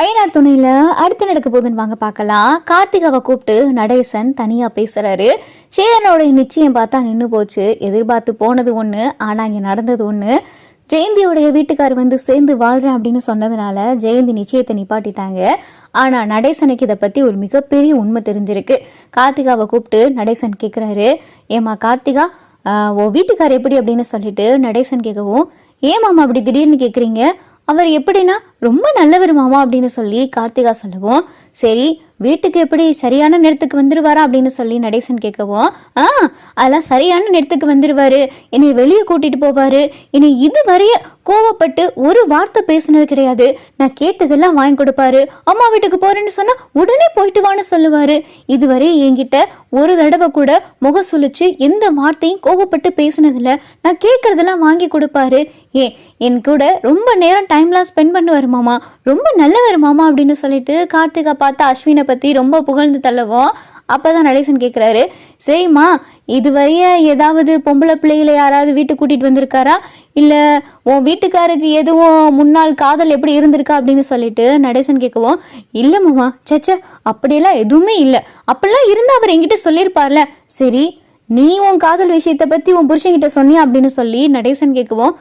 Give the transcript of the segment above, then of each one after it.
ஐயனார் துணையில் அடுத்து நடக்க போகுதுன்னு வாங்க பார்க்கலாம். கார்த்திகாவை கூப்பிட்டு நடேசன் தனியாக பேசுகிறாரு சேதனோட நிச்சயம் பார்த்தா நின்று போச்சு. எதிர்பார்த்து போனது ஒன்று ஆனால் இங்கே நடந்தது ஒன்று ஜெயந்தியோடைய வீட்டுக்கார் வந்து சேர்ந்து வாழ்கிறேன் அப்படின்னு சொன்னதுனால ஜெயந்தி நிச்சயத்தை நிப்பாட்டிட்டாங்க. ஆனால் நடேசனுக்கு இதை பற்றி ஒரு மிகப்பெரிய உண்மை தெரிஞ்சிருக்கு. கார்த்திகாவை கூப்பிட்டு நடேசன் கேட்குறாரு ஏமா கார்த்திகா ஓ வீட்டுக்கார் எப்படி? அப்படின்னு சொல்லிட்டு நடேசன் கேட்கவும் ஏன் அப்படி திடீர்னு கேட்குறீங்க அவர் எப்படின்னா ரொம்ப நல்லவர் மாமா அப்படின்னு சொல்லி கார்த்திகா சொல்லவும் சரி வீட்டுக்கு எப்படி சரியான நேரத்துக்கு வந்துருவாரா? அப்படின்னு சொல்லி நடேசன் கேட்கவும் ஆ அதெல்லாம் சரியான நேரத்துக்கு வந்துருவாரு. என்னை வெளியே கூட்டிட்டு போவாரு. என்னை இதுவரைய கோவப்பட்டு ஒரு வார்த்தை பேசுனது கிடையாது. நான் கேட்டதெல்லாம் வாங்கி கொடுப்பாரு. அம்மா வீட்டுக்கு போறேன்னு சொன்னா உடனே போயிட்டு வான்னு சொல்லுவாரு. இதுவரை என்கிட்ட ஒரு தடவை கூட முக சுழிச்சு எந்த வார்த்தையும் கோவப்பட்டு பேசினதில்ல. நான் கேட்கறதெல்லாம் வாங்கி கொடுப்பாரு. ஏன் என் கூட ரொம்ப நேரம் டைம்லாம் ஸ்பெண்ட் பண்ணுவார் மாமா. ரொம்ப நல்லவர் மாமா அப்படின்னு சொல்லிட்டு கார்த்திகா பார்த்து அஸ்வினை பற்றி ரொம்ப புகழ்ந்து தள்ளவும் அப்போ தான் நடேசன் கேட்குறாரு சரிம்மா இதுவரைய ஏதாவது பொம்பளை பிள்ளைகளை யாராவது வீட்டுக்கு கூட்டிகிட்டு வந்திருக்காரா? இல்லை உன் வீட்டுக்காருக்கு எதுவும் முன்னாள் காதல் எப்படி இருந்திருக்கா அப்படின்னு சொல்லிட்டு நடேசன் கேட்கவும் இல்லை மாமா சச்ச அப்படியெல்லாம் எதுவுமே இல்லை. அப்படிலாம் இருந்தால் அவர் என்கிட்ட சொல்லியிருப்பார்ல. சரி நீ உன் காதல் விஷயத்தை பற்றி உன் புருஷன்கிட்ட சொன்னியா? அப்படின்னு சொல்லி நடேசன் கேட்கவும்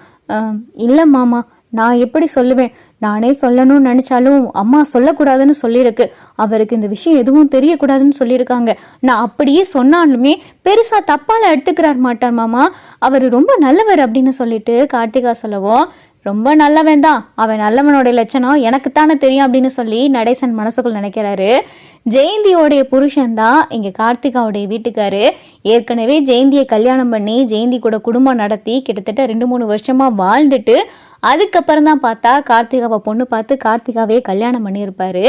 இல்லை மாமா நான் எப்படி சொல்லுவேன்? நானே சொல்லணும்னு நினச்சாலும் அம்மா சொல்லக்கூடாதுன்னு சொல்லியிருக்கு. அவருக்கு இந்த விஷயம் எதுவும் தெரியக்கூடாதுன்னு சொல்லியிருக்காங்க. நான் அப்படியே சொன்னாலுமே பெருசாக தப்பால் எடுத்துக்கிறார் மாட்டார் மாமா. அவர் ரொம்ப நல்லவர் அப்படின்னு சொல்லிட்டு கார்த்திகா சொல்லவும் ரொம்ப நல்லவன் தான். அவன் நல்லவனோட லட்சணம் எனக்குத்தானே தெரியும் அப்படின்னு சொல்லி நடேசன் மனசுக்குள் நினைக்கிறாரு. ஜெயந்தியோடைய புருஷன் தான் இங்கே கார்த்திகாவுடைய வீட்டுக்காரு. ஏற்கனவே ஜெயந்தியை கல்யாணம் பண்ணி ஜெயந்தி கூட குடும்பம் நடத்தி கிட்டத்தட்ட ரெண்டு மூணு வருஷமா வாழ்ந்துட்டு அதுக்கப்புறம் தான் பார்த்தா கார்த்திகாவை பொண்ணு பார்த்து கார்த்திகாவே கல்யாணம் பண்ணியிருப்பாரு.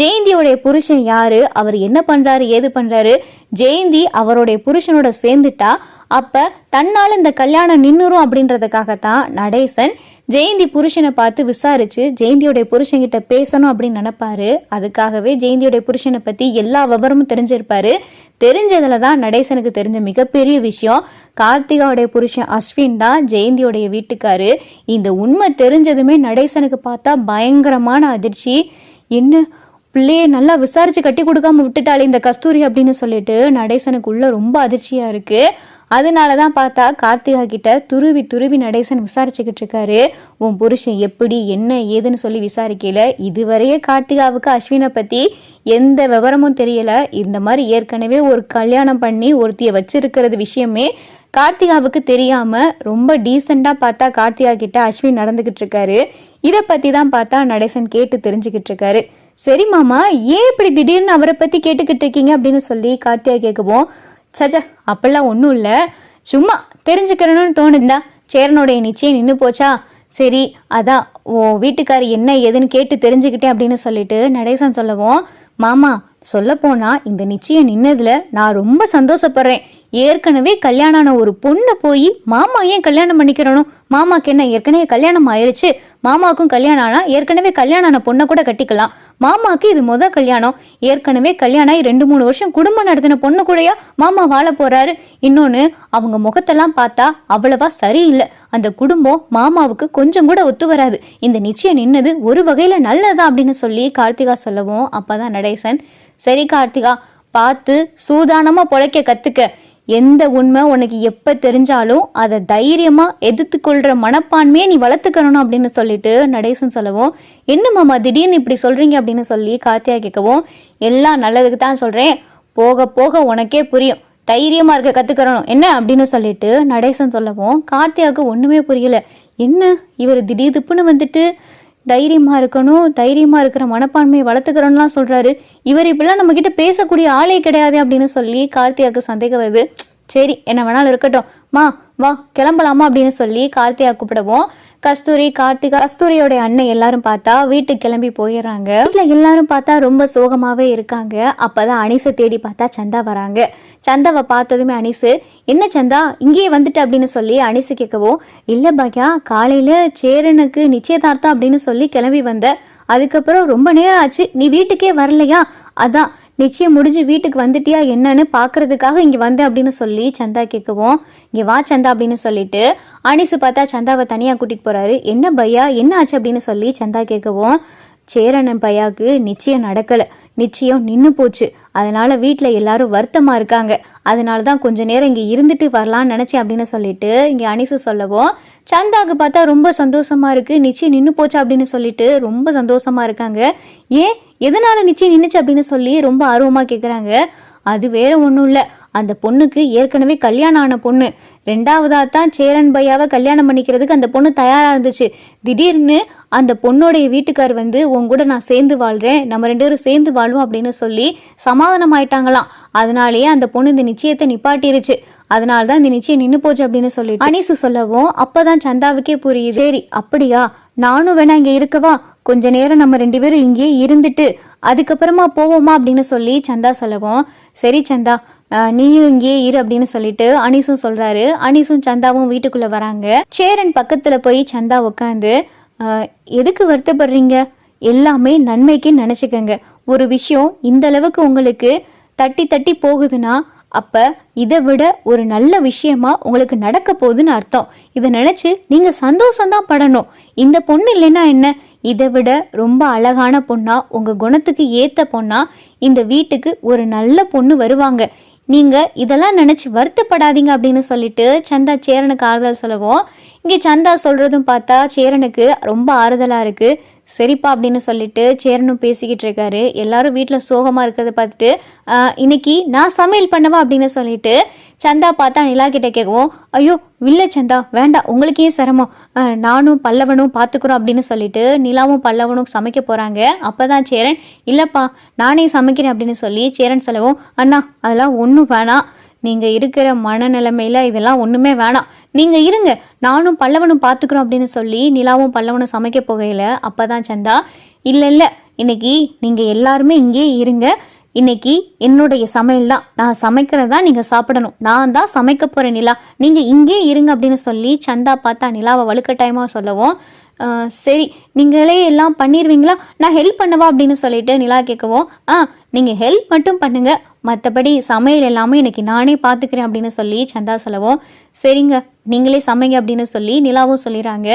ஜெயந்தியோடைய புருஷன் யாரு? அவர் என்ன பண்றாரு? ஏது பண்றாரு? ஜெயந்தி அவருடைய புருஷனோட சேர்ந்துட்டா. அப்ப தன்னால இந்த கல்யாணம் நின்னுரும் அப்படின்றதுக்காகத்தான் நடேசன் ஜெயந்தி புருஷனை பார்த்து விசாரிச்சு ஜெயந்தியோடைய புருஷன்கிட்ட பேசணும் அப்படின்னு நினைப்பாரு. அதுக்காகவே ஜெயந்தியோடைய புருஷனை பத்தி எல்லா விவரமும் தெரிஞ்சிருப்பாரு. தெரிஞ்சதுல தான் நடேசனுக்கு தெரிஞ்ச மிகப்பெரிய விஷயம் கார்த்திகாவுடைய புருஷன் அஸ்வின் தான் ஜெயந்தியோடைய வீட்டுக்காரு. இந்த உண்மை தெரிஞ்சதுமே நடேசனுக்கு பார்த்தா பயங்கரமான அதிர்ச்சி. என்ன? பிள்ளையை நல்லா விசாரிச்சு கட்டி கொடுக்காம விட்டுட்டாளே இந்த கஸ்தூரி அப்படின்னு சொல்லிட்டு நடேசனுக்குள்ள ரொம்ப அதிர்ச்சியா இருக்கு. அதனால தான் பார்த்தா கார்த்திகா கிட்ட துருவி துருவி நடேசன் விசாரிச்சுக்கிட்டு இருக்காரு. உன் புருஷன் எப்படி என்ன ஏதுன்னு சொல்லி விசாரிக்கல. இதுவரையே கார்த்திகாவுக்கு அஸ்வினை பற்றி எந்த விவரமும் தெரியல. இந்த மாதிரி ஏற்கனவே ஒரு கல்யாணம் பண்ணி ஒருத்தியை வச்சிருக்கிறது விஷயமே கார்த்திகாவுக்கு தெரியாம ரொம்ப டீசெண்டா பார்த்தா கார்த்திகா கிட்ட அஸ்வின் நடந்துகிட்டு இருக்காரு. இதை பத்தி தான் பார்த்தா நடேசன் கேட்டு தெரிஞ்சுக்கிட்டு இருக்காரு. சரி மாமா ஏன் இப்படி திடீர்னு அவரை பத்தி கேட்டுக்கிட்டு இருக்கீங்க அப்படின்னு சொல்லி கார்த்திகா கேட்கவும் சச்சா அப்பெல்லாம் ஒன்றும் இல்லை. சும்மா தெரிஞ்சுக்கிறணும்னு தோணுந்தா சேரனுடைய நிச்சயம் நின்று போச்சா? சரி அதான் ஓ வீட்டுக்காரர் என்ன ஏதுன்னு கேட்டு தெரிஞ்சுக்கிட்டேன் அப்படின்னு சொல்லிட்டு நடேசன் சொல்லவும் மாமா சொல்லப்போனால் இந்த நிச்சயம் நின்னதில் நான் ரொம்ப சந்தோஷப்படுறேன். ஏற்கனவே கல்யாணம் ஆன ஒரு பொண்ணை போய் மாமா ஏன் கல்யாணம் பண்ணிக்கிறனும் மாமாக்கு என்ன ஏற்கனவே கல்யாணம் ஆயிருச்சு. மாமாவுக்கும் கல்யாணம் ஆனா ஏற்கனவே கல்யாணம் ஆன பொண்ணை கூட கட்டிக்கலாம். மாமாக்கு இது முத கல்யாணம். ஏற்கனவே கல்யாணம் ஆகி ரெண்டு மூணு வருஷம் குடும்பம் நடத்தின பொண்ணு கூடயா மாமா வாழ போறாரு. இன்னொன்னு அவங்க முகத்தெல்லாம் பார்த்தா அவ்வளவா சரியில்லை. அந்த குடும்பம் மாமாவுக்கு கொஞ்சம் கூட ஒத்து வராது. இந்த நிச்சயம் நின்னது ஒரு வகையில நல்லதா அப்படின்னு சொல்லி கார்த்திகா சொல்லவும் அப்பதான் நடேசன் சரி கார்த்திகா பார்த்து சூதானமா பொழைக்க கத்துக்க. எந்த உண்மை உனக்கு எப்போ தெரிஞ்சாலும் அதை தைரியமாக எதிர்த்து கொள்கிற மனப்பான்மையை நீ வளர்த்துக்கணும் அப்படின்னு சொல்லிட்டு நடேசன் சொல்லவும் என்ன மாமா திடீர்னு இப்படி சொல்கிறீங்க அப்படின்னு சொல்லி கார்த்தியா கேட்கவும் எல்லாம் நல்லதுக்கு தான் சொல்கிறேன் போக போக உனக்கே புரியும். தைரியமாக இருக்க கத்துக்கிறணும். என்ன? அப்படின்னு சொல்லிட்டு நடேசன் சொல்லவும் கார்த்தியாவுக்கு ஒன்றுமே புரியல. என்ன? இவர் திடீர் திப்புன்னு வந்துட்டு தைரியமா இருக்கணும் தைரியமா இருக்கிற மனப்பான்மையை வளர்த்துக்கிறோம்லாம் சொல்றாரு. இவர் இப்படிலாம் நம்ம கிட்ட பேசக்கூடிய ஆளே கிடையாது அப்படின்னு சொல்லி கார்த்தியாவுக்கு சந்தேகம் வருது. சரி என்ன வேணாலும் இருக்கட்டும். மா வா கிளம்பலாமா அப்படின்னு சொல்லி கார்த்தியா கூப்பிடவும் கஸ்தூரி கார்த்திகா கஸ்தூரியோட அண்ணன் எல்லாரும் பார்த்தா வீட்டுக்கு கிளம்பி போயிடுறாங்க. வீட்டுல எல்லாரும் பார்த்தா ரொம்ப சோகமாவே இருக்காங்க. அப்பதான் அனிசை தேடி பார்த்தா சந்தா வராங்க. சந்தாவை பார்த்ததுமே அனிசு என்ன சந்தா இங்கேயே வந்துட்டு அப்படின்னு சொல்லி அனிசு கேட்கவும் இல்ல பாக்யா காலையில சேரனுக்கு நிச்சயதார்த்தம் அப்படின்னு சொல்லி கிளம்பி வந்த. அதுக்கப்புறம் ரொம்ப நேரம் ஆச்சு நீ வீட்டுக்கே வரலையா? அதான் நிச்சயம் முடிஞ்சு வீட்டுக்கு வந்துட்டியா என்னன்னு பாக்குறதுக்காக இங்க வந்தேன் அப்படின்னு சொல்லி சந்தா கேட்கவும் இங்க வா சந்தா அப்படின்னு சொல்லிட்டு அனிசு பார்த்தா சந்தாவை தனியா கூட்டிட்டு போறாரு. என்ன பையா என்ன ஆச்சு? அப்படின்னு சொல்லி சந்தா கேட்கவும் சேரனன் பையாவுக்கு நிச்சயம் நடக்கல. நிச்சயம் நின்று போச்சு. அதனால வீட்டில் எல்லாரும் வருத்தமாக இருக்காங்க. அதனால தான் கொஞ்ச நேரம் இங்கே இருந்துட்டு வரலாம்னு நினச்சேன் அப்படின்னு சொல்லிட்டு இங்கே அனிசு சொல்லவும் சந்தாக்கு பார்த்தா ரொம்ப சந்தோஷமாக இருக்குது நிச்சயம் நின்று போச்சு? அப்படின்னு சொல்லிட்டு ரொம்ப சந்தோஷமா இருக்காங்க. ஏன்? எதனால நிச்சயம் நின்னுச்சு அப்படின்னு சொல்லி ரொம்ப ஆர்வமாக கேட்குறாங்க அது வேற ஒன்றும் இல்லை. அந்த பொண்ணுக்கு ஏற்கனவே கல்யாணம் ஆன பொண்ணு. ரெண்டாவதா தான் சேரன் பையாவை கல்யாணம் பண்ணிக்கிறதுக்கு அந்த பொண்ணு தயாராக இருந்துச்சு. திடீர்னு அந்த பொண்ணுடைய வீட்டுக்கார் வந்து உன் கூட நான் சேர்ந்து வாழ்கிறேன் நம்ம ரெண்டு பேரும் சேர்ந்து வாழ்வோம் அப்படின்னு சொல்லி சமாதானம் ஆயிட்டாங்களாம் அதனாலேயே அந்த பொண்ணு இந்த நிச்சயத்தை நிப்பாட்டிருச்சு. அதனால தான் இந்த நிச்சயம் நின்னு போச்சு அப்படின்னு சொல்லி அனிசு சொல்லவும் அப்பதான் சந்தாவுக்கே புரியுது. சரி அப்படியா? நானும் வேணா இங்க இருக்கவா? கொஞ்ச நேரம் நம்ம ரெண்டு பேரும் இங்கேயே இருந்துட்டு அதுக்கப்புறமா போவோமா அப்படின்னு சொல்லி சந்தா சொல்லவும் சரி சந்தா நீயும் இங்கேயே இரு அப்படின்னு சொல்லிட்டு அனிசும் சொல்றாரு. அனிசும் சந்தாவும் வீட்டுக்குள்ள வராங்க. சேரன் பக்கத்துல போய் சந்தா உட்காந்து எதுக்கு வருத்தப்படுறீங்க? எல்லாமே நன்மைக்கு நினைச்சுக்கங்க. ஒரு விஷயம் இந்த அளவுக்கு உங்களுக்கு தட்டி தட்டி போகுதுன்னா அப்போ இதை விட ஒரு நல்ல விஷயமா உங்களுக்கு நடக்க போகுதுன்னு அர்த்தம். இதை நினச்சி நீங்கள் சந்தோஷம்தான் படணும். இந்த பொண்ணு இல்லைன்னா என்ன? இதை விட ரொம்ப அழகான பொண்ணா உங்கள் குணத்துக்கு ஏற்ற பொண்ணா இந்த வீட்டுக்கு ஒரு நல்ல பொண்ணு வருவாங்க. நீங்கள் இதெல்லாம் நினச்சி வருத்தப்படாதீங்க அப்படின்னு சொல்லிட்டு சந்தா சேரனுக்கு ஆறுதல் சொல்லவும் இங்கே சந்தா சொல்கிறதும் பார்த்தா சேரனுக்கு ரொம்ப ஆறுதலாக இருக்குது சரிப்பா அப்படின்னு சொல்லிட்டு சேரனும் பேசிக்கிட்டு இருக்காரு. எல்லாரும் வீட்டில் சோகமாக இருக்கிறத பார்த்துட்டு இன்னைக்கு நான் சமையல் பண்ணவா? அப்படின்னு சொல்லிட்டு சந்தா பார்த்தா நிலா கிட்ட கேட்கவும் ஐயோ இல்லை சந்தா வேண்டாம் உங்களுக்கே சிரமம். நானும் பல்லவனும் பார்த்துக்குறோம் அப்படின்னு சொல்லிட்டு நிலாவும் பல்லவனும் சமைக்க அப்போ தான் சேரன் இல்லைப்பா நானே சமைக்கிறேன் அப்படின்னு சொல்லி சேரன் சொல்லவும் அண்ணா அதெல்லாம் ஒன்றும் வேணாம். நீங்கள் இருக்கிற மனநிலைமையில் இதெல்லாம் ஒன்றுமே வேணாம். நீங்கள் இருங்க. நானும் பல்லவனும் பார்த்துக்குறோம் அப்படின்னு சொல்லி நிலாவும் பல்லவனும் சமைக்க போகையில் அப்போ தான் சந்தா இல்லை இல்லை இன்னைக்கு நீங்கள் எல்லாருமே இங்கேயே இருங்க. இன்னைக்கு என்னுடைய சமையல் தான். நான் சமைக்கிறதா நீங்கள் சாப்பிடணும். நான் தான் சமைக்க போகிறேன் நிலா. நீங்கள் இங்கே இருங்க அப்படின்னு சொல்லி சந்தா பார்த்தா நிலாவை வலுக்கட்டாயமாக சொல்லவும் சரி நீங்களே எல்லாம் பண்ணிடுவீங்களா நான் ஹெல்ப் பண்ணவா? அப்படின்னு சொல்லிட்டு நிலா கேட்கவும் ஆ நீங்கள் ஹெல்ப் மட்டும் பண்ணுங்கள் மற்றபடி சமையல் எல்லாமே எனக்கு நானே பார்த்துக்கிறேன் அப்படின்னு சொல்லி சந்தா சொல்லவும் சரிங்க நீங்களே சமைங்க அப்படின்னு சொல்லி நிலாவும் சொல்லிடுறாங்க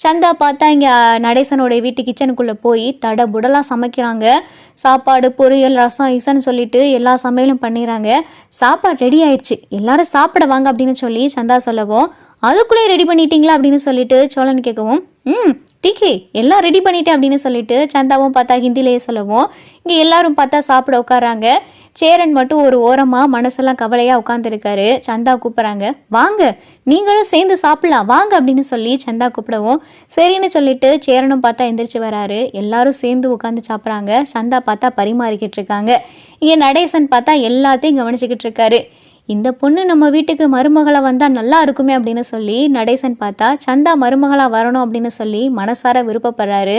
சந்தா பார்த்தா இங்கே நடேசனுடைய வீட்டு கிச்சனுக்குள்ளே போய் தட புடலாக சமைக்கிறாங்க. சாப்பாடு பொரியல் ரசம் இசன்னு சொல்லிட்டு எல்லா சமையலும் பண்ணிடுறாங்க சாப்பாடு ரெடி ஆயிடுச்சு எல்லாரும் சாப்பிட வாங்க அப்படின்னு சொல்லி சந்தா சொல்லவும் அதுக்குள்ளேயே ரெடி பண்ணிட்டீங்களா அப்படின்னு சொல்லிட்டு சோழன் கேட்கவும் ம் டிகே எல்லாம் ரெடி பண்ணிட்டேன் அப்படின்னு சொல்லிட்டு சந்தாவும் பார்த்தா ஹிந்திலேயே சொல்லவும் இங்கே எல்லாரும் பார்த்தா சாப்பிட உட்காராங்க சேரன் மட்டும் ஒரு ஓரமாக மனசெல்லாம் கவலையாக உட்காந்துருக்காரு சந்தா கூப்பிட்றாங்க வாங்க நீங்களும் சேர்ந்து சாப்பிடலாம் வாங்க அப்படின்னு சொல்லி சந்தா கூப்பிடவும். சரின்னு சொல்லிட்டு சேரனும் பார்த்தா எந்திரிச்சு வராரு. எல்லாரும் சேர்ந்து உட்காந்து சாப்பிட்றாங்க. சந்தா பார்த்தா பரிமாறிக்கிட்டு இருக்காங்க. இங்கே நடேசன் பார்த்தா எல்லாத்தையும் கவனிச்சுக்கிட்டு இருக்காரு. இந்த பொண்ணு நம்ம வீட்டுக்கு மருமகளா வந்தா நல்லா இருக்குமே அப்படின்னு சொல்லி நடேசன் பார்த்தா சந்தா மருமகளா வரணும் அப்படின்னு சொல்லி மனசார விருப்பப்படுறாரு.